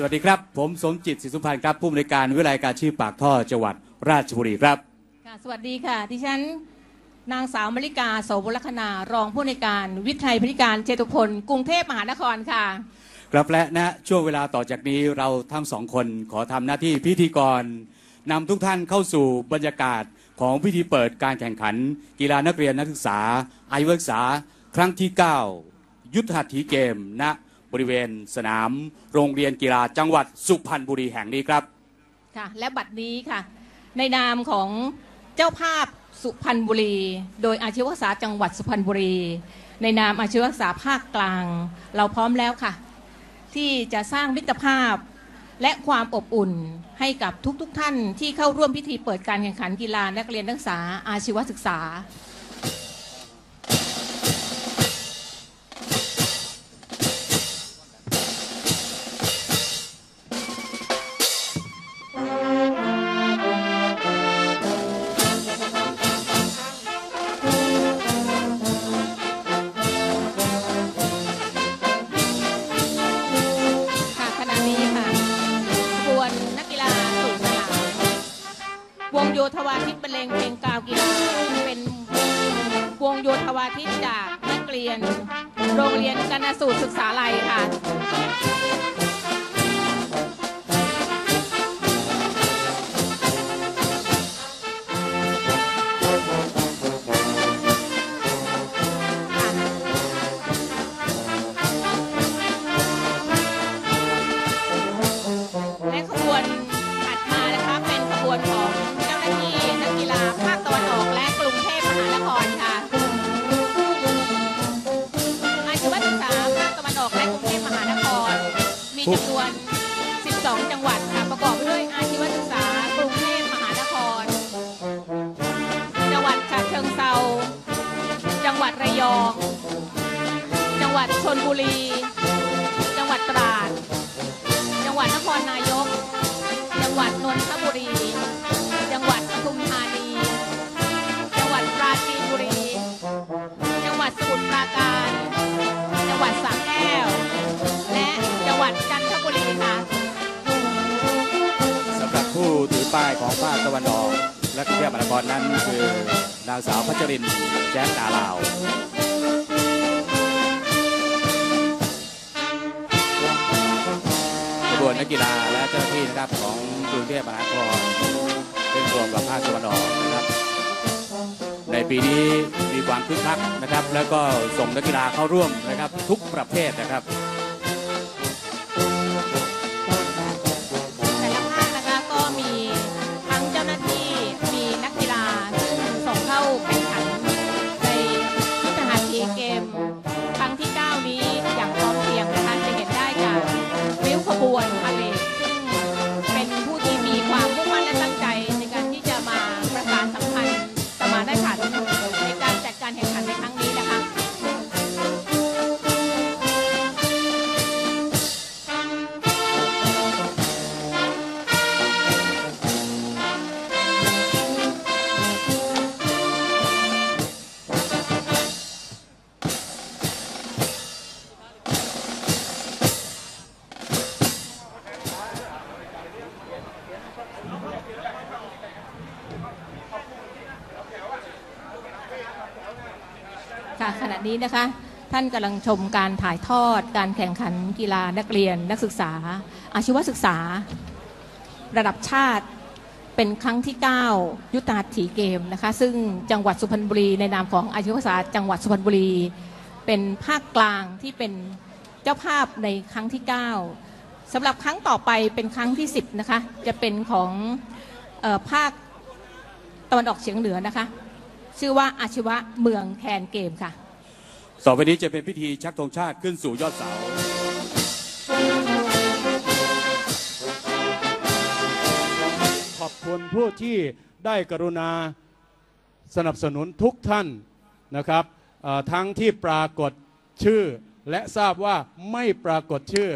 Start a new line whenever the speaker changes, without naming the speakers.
สวัสดีครับ ผมสมจิตศรีสุพรรณครับผู้อำนวยการวิไลการชีพปากท่อจังหวัดราชบุรีครับ
ค่ะสวัสดีค่ะ ดิฉันนางสาวมริกาโสบุรคณารองผู้ในวยการวิทยพิการเจตุพลกรุงเทพมหานครค่ะ
ครับและณช่วงเวลาต่อจากนี้เราทั้งสองคนขอทำหน้าที่พิธีกรนำทุกท่านเข้าสู่บรรยากาศของพิธีเปิดการแข่งขัน กีฬานักเรียนนักศึกษาอายุศึกษา ครั้งที่ 9 ยุทธหัตถีเกมณ บริเวณสนามโรงเรียนกีฬาจังหวัดสุพรรณบุรีแห่งนี้ครับ
ค่ะและบัดนี้ค่ะ ในนามของเจ้าภาพสุพรรณบุรี โดยอาชีวศึกษาจังหวัดสุพรรณบุรี ในนามอาชีวศึกษาภาคกลาง เราพร้อมแล้วค่ะ ที่จะสร้างมิตรภาพและความอบอุ่นให้กับทุกๆทท่านที่เข้าร่วมพิธีเปิดการแข่งขันกีฬานักเรียนนักศึกษาอาชีวศึกษา วงโยธวาทิตบรรเลงเพลงกาวกีฬาเป็นวงโยธวาทิตจากนักเรียน โรงเรียนกนสูตรศึกษาลัยค่ะ จำนวน 12 จังหวัดค่ะ ประกอบด้วยอาชีวศึกษากรุงเทพมหานคร จังหวัดฉะเชิงเทราจังหวัดระยอง จังหวัดชนบุรี จังหวัดตราด จังหวัดนครนายก ป้า
ยของภาคตะวันออกและกรุงเทพมหานครนั้นคือนางสาวพัชรินแจ้งนาลาวขบวนนักกีฬาและเจ้าหน้าที่นะครับของกรุงเทพมหานครเป็นรวมกับภาคตะวันออกนะครับ ในปีนี้มีความคึกคักนะครับ แล้วก็ส่งนักกีฬาเข้าร่วมนะครับทุกประเภทนะครับ
ค่ะขณะนี้นะคะท่านกำลังชมการถ่ายทอด การแข่งขันกีฬานักเรียนนักศึกษา อาชีวศึกษา ระดับชาติเป็นครั้งที่ 9 ยุทธหัตถีเกมนะคะ ซึ่งจังหวัดสุพรรณบุรีในนามของอาชีวศึกษาจังหวัดสุพรรณบุรี เป็นภาคกลางที่เป็นเจ้าภาพในครั้งที่ 9สำหรับครั้งต่อไปเป็นครั้งที่ 10 นะคะ จะเป็นของออภาคตะวันออกเฉียงเหนือนะคะ ชื่อว่าอาชีวะเมืองแคนเกมค่ะ
ต่อไปนี้จะเป็นพิธีชักธงชาติขึ้นสู่ยอดเสา
ขอบคุณผู้ที่ได้กรุณาสนับสนุนทุกท่านนะครับทั้งที่ปรากฏชื่อและทราบว่าไม่ปรากฏชื่อ